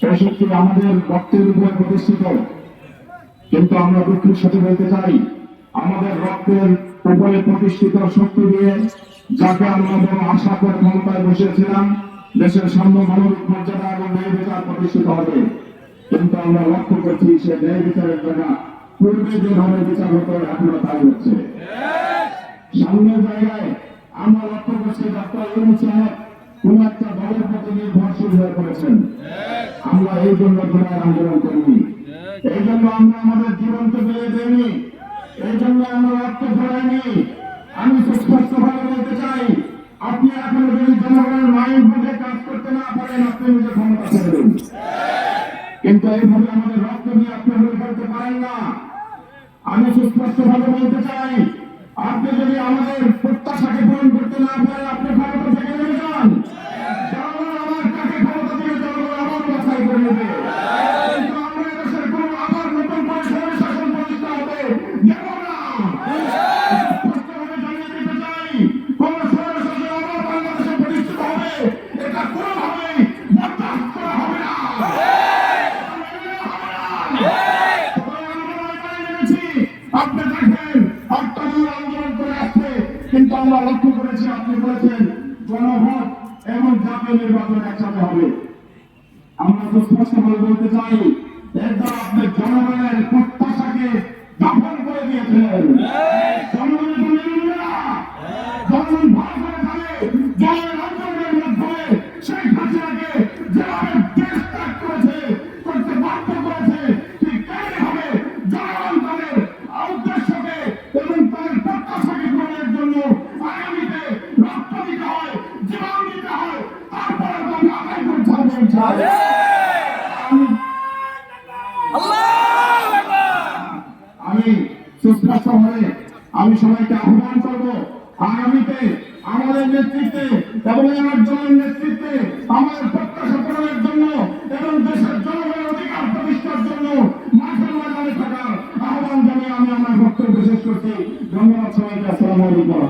সেই শক্তি আমাদের রক্তের উপরে প্রতিষ্ঠিত। কিন্তু আমরা দুঃখের সাথে বলতে চাই আমাদের রক্তের উপরে প্রতিষ্ঠিত শক্তি দিয়ে যাকে আমরা বড় আশা করে ক্ষমতায় বসেছিলাম দেশের সাম্য মানবিক মর্যাদা এবং ন্যায় বিচার প্রতিষ্ঠিত হবে। কিন্তু আমরা লক্ষ্য করছি সে ন্যায় বিচারের জায়গা পূর্বে যেভাবে বিচার হতো এখনও তাই হচ্ছে। সামনের জায়গায় আমরা লক্ষ্য করছি ডাক্তার ইউনুস সাহেব কোন একটা প্রতি নির্ভরশীল হয়ে পড়েছেন। আমরা এই জন্য জোড়ায় আন্দোলন করিনি। এই জন্য আমরা আমাদের জীবনকে বেড়ে দেয়নি এই জন্য আমরা রক্ত ধরাইনি আমি সুস্পষ্ট ভাবে বলতে চাই, আপনি এখনও যদি জনগণের মাইন্ড বুঝে কাজ করতে না পারেন, আপনি নিজে ক্ষমতা ছেড়ে দিন। কিন্তু এইভাবে আমাদের রক্ত নিয়ে আপনি হয়ে ফেলতে পারেন না। আমি সুস্পষ্ট ভাবে বলতে চাই, আপনি যদি আমাদের কিন্তু আমরা লক্ষ্য করেছি, আপনি বলেছেন গণভোট এবং জাতীয় নির্বাচন একসাথে হবে। আমরা তো স্পষ্টভাবে বলতে চাই একদম আপনি জনগণের প্রত্যাশাকে দখল করে দিয়েছেন। আমি যাই আমি আমি সবাইকে আহ্বান আগামীতে আমাদের নেতৃত্বে এবং আমার জনের নেতৃত্বে প্রত্যাশা পূরণের জন্য এবং দেশের জনগণের অধিকার প্রতিষ্ঠার জন্য মাঠের ময়দানে থাকার আহ্বান জানিয়ে আমি আমার বক্তব্য শেষ করছি। ধন্যবাদ সবাইকে আলাইকুম।